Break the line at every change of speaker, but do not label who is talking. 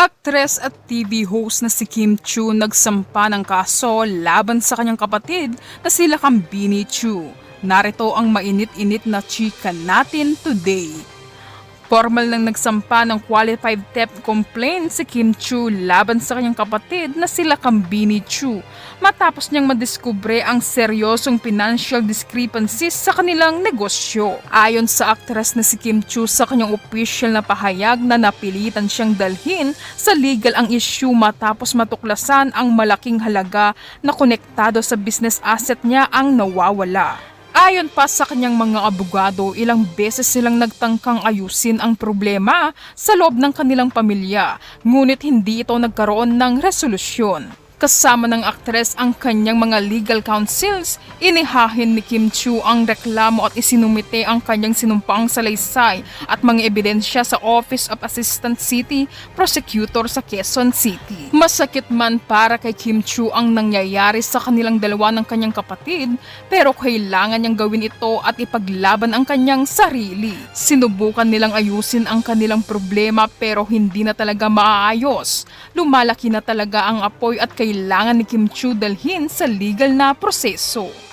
Aktres at TV host na si Kim Chu nagsampa ng kaso laban sa kanyang kapatid na sila Kambini Chu. Narito ang mainit-init na chika natin today. Formal nang nagsampa ng qualified theft complaint si Kim Chu laban sa kanyang kapatid na sila Kambini Chu matapos niyang madiskubre ang seryosong financial discrepancies sa kanilang negosyo. Ayon sa aktres na si Kim Chu sa kanyang official na pahayag na napilitan siyang dalhin sa legal ang issue matapos matuklasan ang malaking halaga na konektado sa business asset niya ang nawawala. Ayon pa sa kanyang mga abogado, ilang beses silang nagtangkang ayusin ang problema sa loob ng kanilang pamilya, ngunit hindi ito nagkaroon ng resolusyon. Kasama ng aktres ang kanyang mga legal counsels, inihahin ni Kim Chu ang reklamo at isinumite ang kanyang sinumpaang salaysay at mga ebidensya sa Office of Assistant City Prosecutor sa Quezon City. Masakit man para kay Kim Chu ang nangyayari sa kanilang dalawa ng kanyang kapatid, pero kailangan niyang gawin ito at ipaglaban ang kanyang sarili. Sinubukan nilang ayusin ang kanilang problema pero hindi na talaga maaayos. Lumalaki na talaga ang apoy at kailangan ni Kim Chu dalhin sa legal na proseso.